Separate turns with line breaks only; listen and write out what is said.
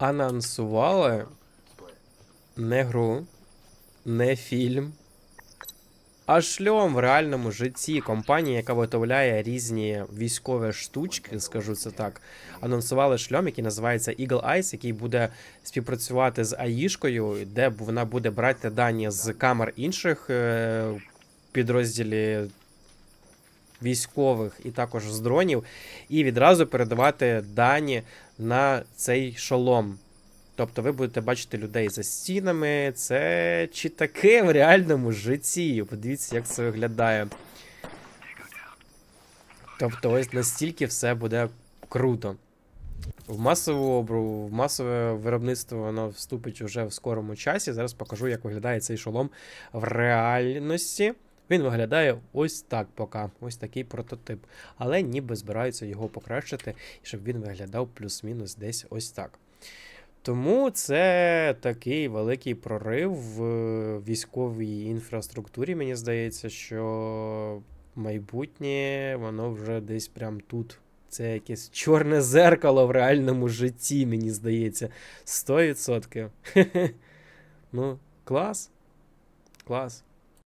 анонсували не гру, не фільм, а шльом в реальному житті. Компанія, яка виготовляє різні військові штучки, скажу це так, анонсували шльом, який називається Eagle Eyes, який буде співпрацювати з АІшкою, де вона буде брати дані з камер інших е, підрозділів військових і також з дронів, і відразу передавати дані на цей шолом. Тобто ви будете бачити людей за стінами. Це чи таке в реальному житті? Подивіться, як це виглядає. Тобто, ось настільки все буде круто. В масову обру, в масове виробництво воно вступить уже в скорому часі. Зараз покажу, як виглядає цей шолом в реальності. Він виглядає ось так поки, ось такий прототип. Але ніби збираються його покращити, щоб він виглядав плюс-мінус десь ось так. Тому це такий великий прорив в військовій інфраструктурі. Мені здається, що майбутнє воно вже десь прям тут. Це якесь чорне зеркало в реальному житті, мені здається. 100%. Ну, клас. Клас.